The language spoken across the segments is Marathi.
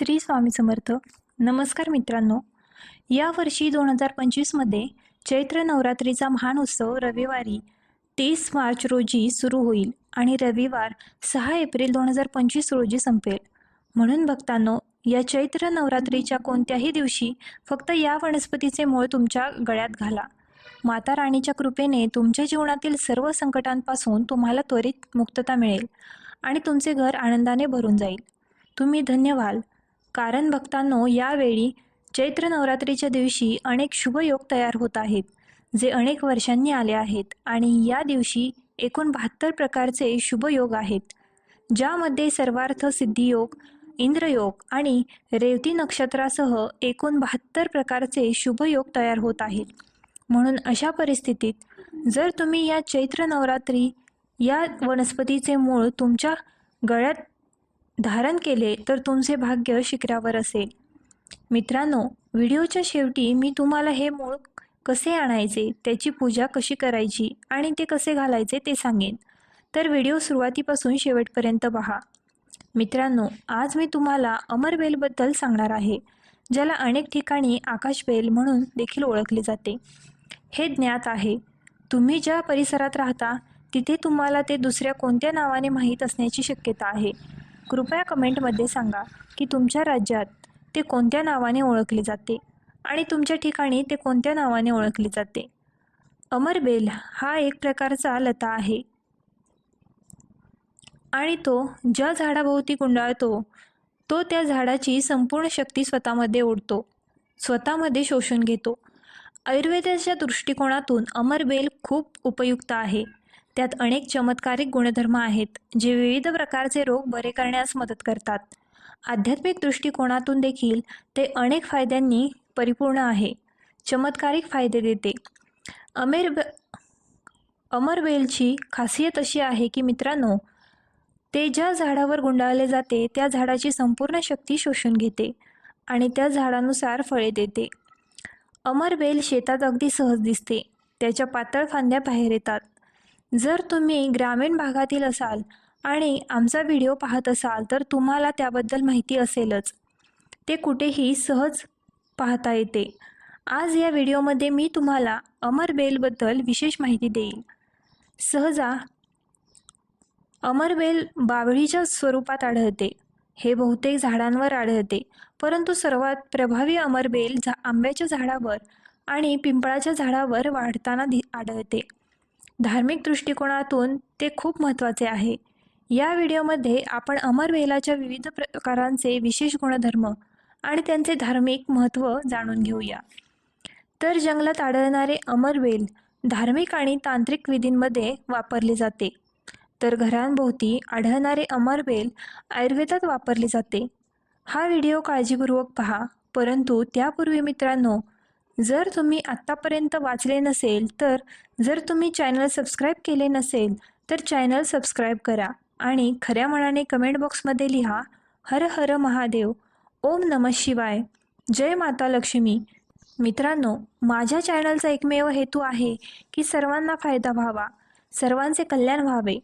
श्री स्वामी समर्थ. नमस्कार मित्रांनो. यावर्षी दोन हजार पंचवीसमध्ये चैत्र नवरात्रीचा महान उत्सव रविवारी तीस मार्च रोजी सुरू होईल आणि रविवार सहा एप्रिल दोन हजार पंचवीस रोजी संपेल. म्हणून भक्तांनो या चैत्र नवरात्रीच्या कोणत्याही दिवशी फक्त या वनस्पतीचे मूळ तुमच्या गळ्यात घाला. माता राणीच्या कृपेने तुमच्या जीवनातील सर्व संकटांपासून तुम्हाला त्वरित मुक्तता मिळेल आणि तुमचे घर आनंदाने भरून जाईल. तुम्ही धन्य व्हाल कारण भक्तांनो यावेळी चैत्र नवरात्रीच्या दिवशी अनेक शुभयोग तयार होत आहेत जे अनेक वर्षांनी आले आहेत आणि या दिवशी एकूण बहात्तर प्रकारचे शुभयोग आहेत ज्यामध्ये सर्वार्थ सिद्धियोग इंद्रयोग आणि रेवती नक्षत्रासह एकूण बहात्तर प्रकारचे शुभयोग तयार होत आहेत. म्हणून अशा परिस्थितीत जर तुम्ही या चैत्र नवरात्री या वनस्पतीचे मूळ तुमच्या गळ्यात धारण केले तर तुमचे भाग्य शिखरावर असेल. मित्रांनो व्हिडिओच्या शेवटी मी तुम्हाला हे मूळ कसे आणायचे त्याची पूजा कशी करायची आणि ते कसे घालायचे ते सांगेन. तर व्हिडिओ सुरुवातीपासून शेवटपर्यंत पहा. मित्रांनो आज मी तुम्हाला अमरबेलबद्दल सांगणार आहे ज्याला अनेक ठिकाणी आकाशबेल म्हणून देखील ओळखले जाते. हे ज्ञात आहे. तुम्ही ज्या परिसरात राहता तिथे तुम्हाला ते दुसऱ्या कोणत्या नावाने माहीत असण्याची शक्यता आहे. कृपया कमेंटमध्ये सांगा की तुमच्या राज्यात ते कोणत्या नावाने ओळखले जाते आणि तुमच्या ठिकाणी ते कोणत्या नावाने ओळखले जाते? अमरबेल हा एक प्रकारचा लता आहे. आणि तो ज्या झाडाभोवती गुंडाळतो तो त्या झाडाची संपूर्ण शक्ती स्वतःमध्ये ओढतो स्वतःमध्ये शोषून घेतो. आयुर्वेदाच्या दृष्टिकोनातून अमरबेल खूप उपयुक्त आहे. त्यात अनेक चमत्कारिक गुणधर्म आहेत जे विविध प्रकारचे रोग बरे करण्यास मदत करतात. आध्यात्मिक दृष्टिकोनातून देखील ते अनेक फायद्यांनी परिपूर्ण आहे. चमत्कारिक फायदे देते. अमेर अमरबेलची खासियत अशी आहे की मित्रांनो ते ज्या झाडावर गुंडाळले जाते त्या झाडाची संपूर्ण शक्ती शोषून घेते आणि त्या झाडानुसार फळे देते. अमरबेल शेतात अगदी सहज दिसते. त्याच्या पातळ फांद्या बाहेर येतात. जर तुम्ही ग्रामीण भागातील असाल आणि आमचा व्हिडिओ पाहत असाल तर तुम्हाला त्याबद्दल माहिती असेलच. ते कुठेही सहज पाहता येते. आज या व्हिडिओमध्ये मी तुम्हाला अमरबेलबद्दल विशेष माहिती देईल. सहजा अमरबेल बावळीच्या स्वरूपात आढळते. हे बहुतेक झाडांवर आढळते परंतु सर्वात प्रभावी अमरबेल झा आंब्याच्या झाडावर आणि पिंपळाच्या झाडावर वाढताना दि आढळते. धार्मिक दृष्टिकोनातून ते खूप महत्त्वाचे आहे. या व्हिडिओमध्ये आपण अमरबेलाच्या विविध प्रकारांचे विशेष गुणधर्म आणि त्यांचे धार्मिक महत्त्व जाणून घेऊया. तर जंगलात आढळणारे अमरबेल धार्मिक आणि तांत्रिक विधींमध्ये वापरले जाते. तर घरांभोवती आढळणारे अमरबेल आयुर्वेदात वापरले जाते. हा व्हिडिओ काळजीपूर्वक पहा परंतु त्यापूर्वी मित्रांनो जर तुम्ही आत्तापर्यंत वाचले नसेल तर जर तुम्ही चॅनल सबस्क्राईब केले नसेल तर चॅनल सबस्क्राईब करा आणि खऱ्या मनाने कमेंट बॉक्समध्ये लिहा हर हर महादेव ओम नमः शिवाय जय माता लक्ष्मी. मित्रांनो माझ्या चॅनलचा एकमेव हेतू आहे की सर्वांना फायदा व्हावा सर्वांचे कल्याण व्हावे.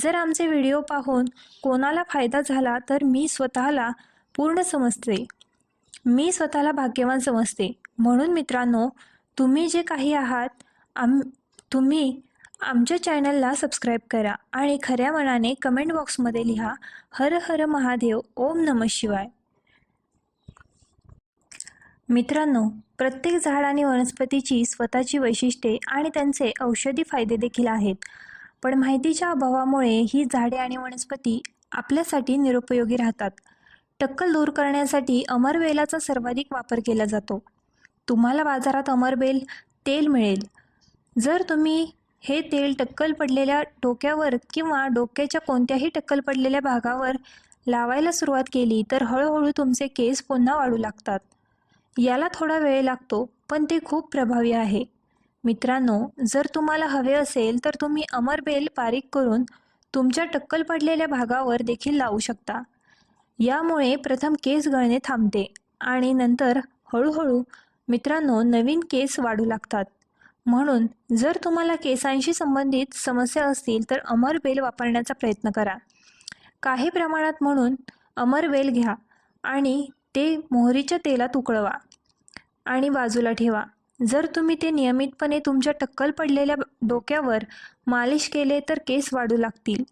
जर आमचे व्हिडिओ पाहून कोणाला फायदा झाला तर मी स्वतःला पूर्ण समजते. मी स्वतःला भाग्यवान समजते. म्हणून मित्रांनो तुम्ही जे काही आहात आम तुम्ही आमच्या चॅनलला सबस्क्राईब करा आणि खऱ्या मनाने कमेंट बॉक्समध्ये लिहा हर हर महादेव ओम नम शिवाय. मित्रांनो प्रत्येक झाड आणि वनस्पतीची स्वतःची वैशिष्ट्ये आणि त्यांचे औषधी फायदे देखील आहेत. पण माहितीच्या अभावामुळे ही झाडे आणि वनस्पती आपल्यासाठी निरुपयोगी राहतात. टक्कल दूर करण्यासाठी अमरवेलाचा सर्वाधिक वापर केला जातो. तुम्हाला बाजारात अमरबेल तेल मिळेल. जर तुम्ही हे तेल टक्कल पडलेल्या डोक्यावर किंवा डोक्याच्या कोणत्याही टक्कल पडलेल्या भागावर लावायला सुरुवात केली तर हळूहळू तुमचे केस पुन्हा वाढू लागतात. याला थोडा वेळ लागतो पण ते खूप प्रभावी आहे. मित्रांनो जर तुम्हाला हवे असेल तर तुम्ही अमरबेल बारीक करून तुमच्या टक्कल पडलेल्या भागावर देखील लावू शकता. यामुळे प्रथम केस गळणे थांबते आणि नंतर हळूहळू मित्रांनो नवीन केस वाढू लागतात. म्हणून जर तुम्हाला केसांशी संबंधित समस्या असतील तर अमर बेल वापरण्याचा प्रयत्न करा. काही प्रमाणात म्हणून अमर बेल घ्या आणि ते मोहरीच्या तेलात उकळवा आणि बाजूला ठेवा. जर तुम्ही ते नियमितपणे तुमच्या टक्कल पडलेल्या डोक्यावर मालिश केले तर केस वाढू लागतील.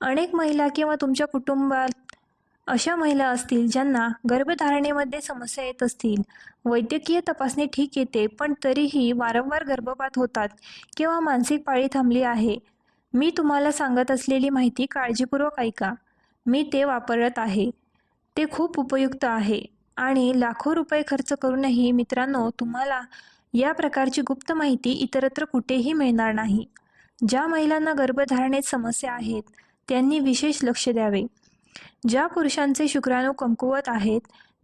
अनेक महिला किंवा तुमच्या कुटुंबात अशा महिला असतील ज्यांना गर्भधारणेमध्ये समस्या येत असतील. वैद्यकीय तपासणी ठीक येते पण तरीही वारंवार गर्भपात होतात किंवा मानसिक पाळी थांबली आहे. मी तुम्हाला सांगत असलेली माहिती काळजीपूर्वक ऐका. मी ते वापरत आहे. ते खूप उपयुक्त आहे आणि लाखो रुपये खर्च करूनही मित्रांनो तुम्हाला या प्रकारची गुप्त माहिती इतरत्र कुठेही मिळणार नाही. ज्या महिलांना गर्भधारणेत समस्या आहेत त्यांनी विशेष लक्ष द्यावे. ज्या पुरुषांचे शुक्राणू कमकुवत आहेत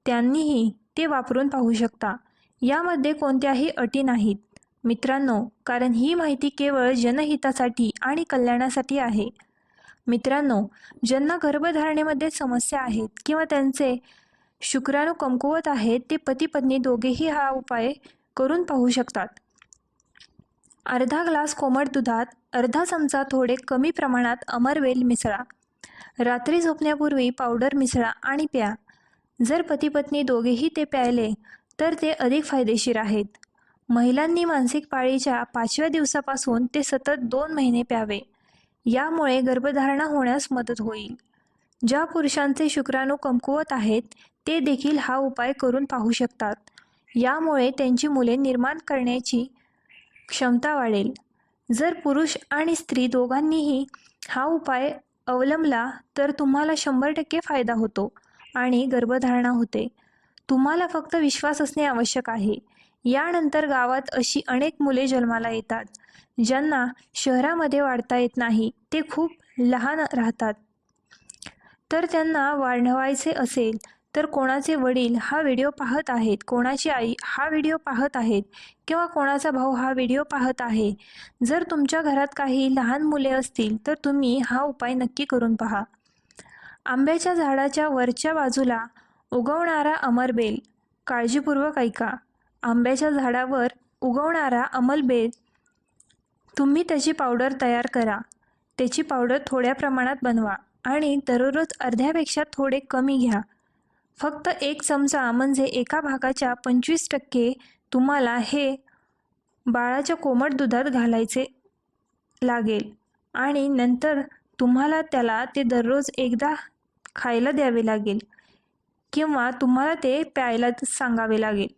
त्यांनीही ते वापरून पाहू शकता. यामध्ये कोणत्याही अटी नाहीत. मित्रांनो कारण ही माहिती केवळ जनहितासाठी आणि कल्याणासाठी आहे. मित्रांनो ज्यांना गर्भधारणेमध्ये समस्या आहेत किंवा त्यांचे शुक्राणू कमकुवत आहेत ते पती पत्नी दोघेही हा उपाय करून पाहू शकतात. अर्धा ग्लास कोमट दुधात अर्धा चमचा थोडे कमी प्रमाणात अमरवेल मिसळा. रात्री झोपण्यापूर्वी पावडर मिसळा आणि प्या. जर पती पत्नी दोघेही ते प्यायले तर ते अधिक फायदेशीर आहेत. महिलांनी मानसिक पाळीच्या पाचव्या दिवसापासून ते सतत दोन महिने प्यावे. यामुळे गर्भधारणा होण्यास मदत होईल. ज्या पुरुषांचे शुक्राणू कमकुवत आहेत ते देखील हा उपाय करून पाहू शकतात. यामुळे त्यांची मुले निर्माण करण्याची क्षमता वाढेल. जर पुरुष आणि स्त्री दोघांनीही हा उपाय अवलंबला तर तुम्हाला शंभर टक्के फायदा होतो आणि गर्भधारणा होते. तुम्हाला फक्त विश्वास असणे आवश्यक आहे. यानंतर गावात अशी अनेक मुले जन्माला येतात ज्यांना शहरामध्ये वाढता येत नाही ते खूप लहान राहतात. तर त्यांना वाढवायचे असेल तर कोणाचे वडील हा व्हिडिओ पाहत आहेत? कोणाची आई हा व्हिडिओ पाहत आहेत? किंवा कोणाचा भाऊ हा व्हिडिओ पाहत आहे? जर तुमच्या घरात काही लहान मुले असतील तर तुम्ही हा उपाय नक्की करून पहा. आंब्याच्या झाडाच्या वरच्या बाजूला उगवणारा अमरबेल काळजीपूर्वक ऐका. आंब्याच्या झाडावर उगवणारा अमलबेल तुम्ही त्याची पावडर तयार करा. त्याची पावडर थोड्या प्रमाणात बनवा आणि दररोज अर्ध्यापेक्षा थोडे कमी घ्या. फक्त एक चमचा म्हणजे एका भागाच्या पंचवीस टक्के तुम्हाला हे बाळाच्या कोमट दुधात घालायचे लागेल. आणि नंतर तुम्हाला त्याला ते दररोज एकदा खायला द्यावे लागेल किंवा तुम्हाला ते प्यायला सांगावे लागेल.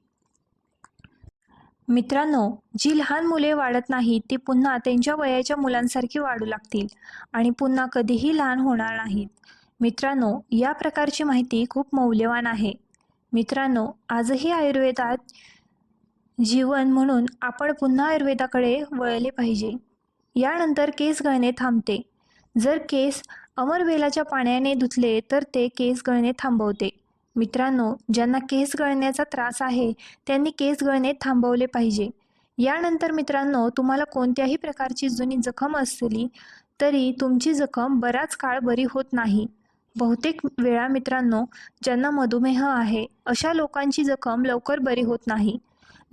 मित्रांनो जी लहान मुले वाढत नाहीत ती पुन्हा त्यांच्या वयाच्या मुलांसारखी वाढू लागतील आणि पुन्हा कधीही लहान होणार नाहीत. मित्रांनो या प्रकारची माहिती खूप मौल्यवान आहे. मित्रांनो आजही आयुर्वेदात जीवन म्हणून आपण पुन्हा आयुर्वेदाकडे वळले पाहिजे. यानंतर केस गळणे थांबते. जर केस अमरवेलाच्या पाण्याने धुतले तर ते केस गळणे थांबवते. मित्रांनो ज्यांना केस गळण्याचा त्रास आहे त्यांनी केस गळणे थांबवले पाहिजे. यानंतर मित्रांनो तुम्हाला कोणत्याही प्रकारची जुनी जखम असली तरी तुमची जखम बराच काळ बरी होत नाही. बहुतेक वेळा मित्रांनो ज्यांना मधुमेह आहे अशा लोकांची जखम लवकर बरी होत नाही.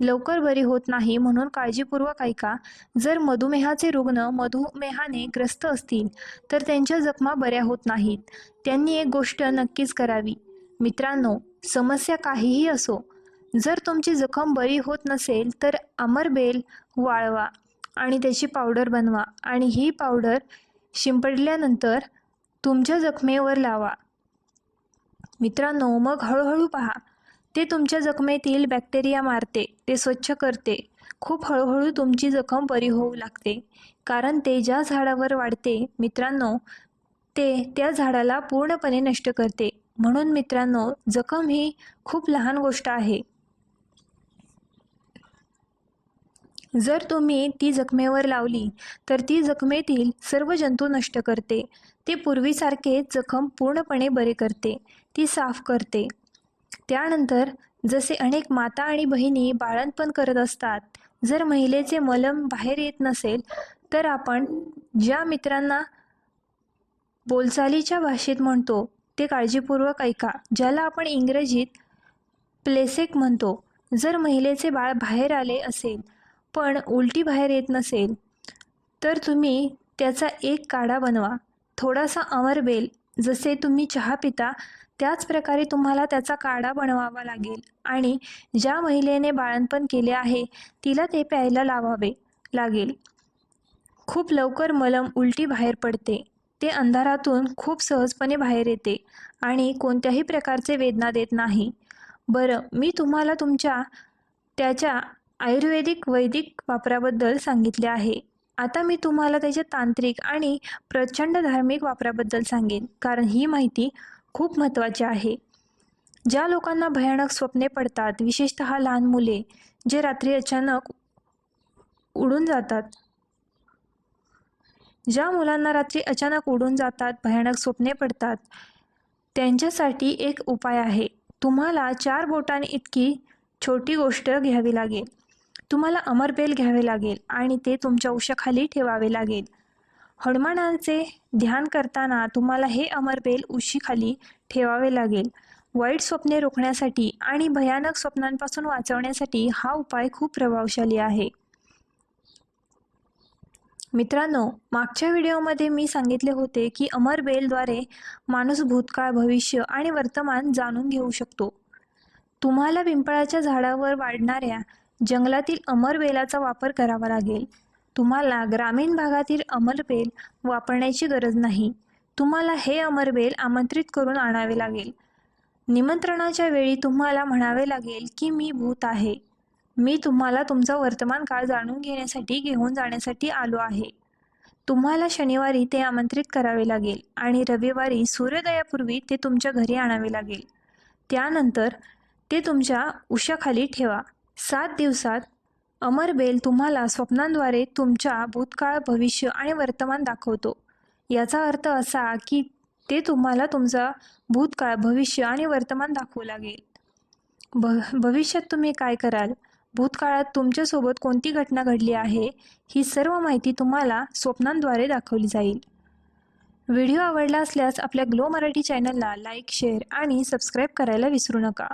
लवकर बरी होत नाही म्हणून काळजीपूर्वक ऐका जर मधुमेहाचे रुग्ण मधुमेहाने ग्रस्त असतील तर त्यांच्या जखमा बऱ्या होत नाहीत. त्यांनी एक गोष्ट नक्कीच करावी. मित्रांनो समस्या काहीही असो जर तुमची जखम बरी होत नसेल तर अमरबेल वाळवा आणि त्याची पावडर बनवा आणि ही पावडर शिंपडल्यानंतर तुमच्या जखमेवर लावा. मित्रांनो मग हळूहळू पहा. ते तुमच्या जखमेतील बॅक्टेरिया मारते ते स्वच्छ करते. खूप हळूहळू तुमची जखम बरी होऊ लागते. कारण ते ज्या झाडावर वाढते मित्रांनो ते त्या झाडाला पूर्णपणे नष्ट करते. म्हणून मित्रांनो जखम ही खूप लहान गोष्ट आहे. जर तुम्ही ती जखमेवर लावली तर ती जखमेतील सर्व जंतू नष्ट करते. ते पूर्वीसारखे जखम पूर्णपणे बरे करते ती साफ करते. त्यानंतर जसे अनेक माता आणि बहिणी बाळणपण करत असतात जर महिलेचे मलम बाहेर येत नसेल तर आपण ज्या मित्रांना बोलचालीच्या भाषेत म्हणतो ते काळजीपूर्वक ऐका ज्याला आपण इंग्रजीत प्लेसेक म्हणतो. जर महिलेचे बाळ बाहेर आले असेल पण उलटी बाहेर येत नसेल तर तुम्ही त्याचा एक काढा बनवा. थोडासा अमरबेल जसे तुम्ही चहा पिता त्याच प्रकारे तुम्हाला त्याचा काढा बनवावा लागेल. आणि ज्या महिलेने बाळणपण केले आहे तिला ते प्यायला लावावे लागेल. खूप लवकर मलम उलटी बाहेर पडते. ते अंधारातून खूप सहजपणे बाहेर येते आणि कोणत्याही प्रकारचे वेदना देत नाही. बरं मी तुम्हाला तुमच्या त्याच्या आयुर्वेदिक वैदिक वापराबद्दल सांगितले आहे. आता मी तुम्हाला त्याच्या तांत्रिक आणि प्रचंड धार्मिक वापराबद्दल सांगेन कारण ही माहिती खूप महत्त्वाची आहे. ज्या लोकांना भयानक स्वप्ने पडतात विशेषतः लहान मुले जे रात्री अचानक उडून जातात. ज्या मुलांना रात्री अचानक उडून जातात भयानक स्वप्ने पडतात त्यांच्यासाठी एक उपाय आहे. तुम्हाला चार बोटांइतकी छोटी गोष्ट घ्यावी लागेल. तुम्हाला अमरबेल घ्यावे लागेल आणि ते तुमच्या उशाखाली ठेवावे लागेल. हनुमानांचे ध्यान करताना तुम्हाला हे अमरबेल उशीखाली ठेवावे लागेल. वाईट स्वप्ने रोखण्यासाठी आणि भयानक स्वप्नांपासून वाचवण्यासाठी हा उपाय खूप प्रभावशाली आहे. मित्रांनो मागच्या व्हिडिओमध्ये मी सांगितले होते की अमरबेलद्वारे माणूस भूतकाळ भविष्य आणि वर्तमान जाणून घेऊ शकतो. तुम्हाला पिंपळाच्या झाडावर वाढणाऱ्या जंगलातील अमरबेलाचा वापर करावा लागेल. तुम्हाला ग्रामीण भागातील अमरबेल वापरण्याची गरज नाही. तुम्हाला हे अमरबेल आमंत्रित करून आणावे लागेल. निमंत्रणाच्या वेळी तुम्हाला म्हणावे लागेल की मी भूत आहे. मी तुम्हाला तुमचा वर्तमान काळ जाणून घेण्यासाठी घेऊन जाण्यासाठी आलो आहे. तुम्हाला शनिवारी ते आमंत्रित करावे लागेल आणि रविवारी सूर्योदयापूर्वी ते तुमच्या घरी आणावे लागेल. त्यानंतर ते तुमच्या उशाखाली ठेवा. सात दिवसात अमरबेल तुम्हाला स्वप्नांद्वारे तुमच्या भूतकाळ भविष्य आणि वर्तमान दाखवतो. याचा अर्थ असा की ते तुम्हाला तुमचा भूतकाळ भविष्य आणि वर्तमान दाखवू लागेल. भ भविष्यात तुम्ही काय कराल? भूतकाळात तुमच्यासोबत कोणती घटना घडली आहे? ही सर्व माहिती तुम्हाला स्वप्नांद्वारे दाखवली जाईल. व्हिडिओ आवडला असल्यास आपल्या ग्लो मराठी चॅनलला लाईक शेअर आणि सबस्क्राईब करायला विसरू नका.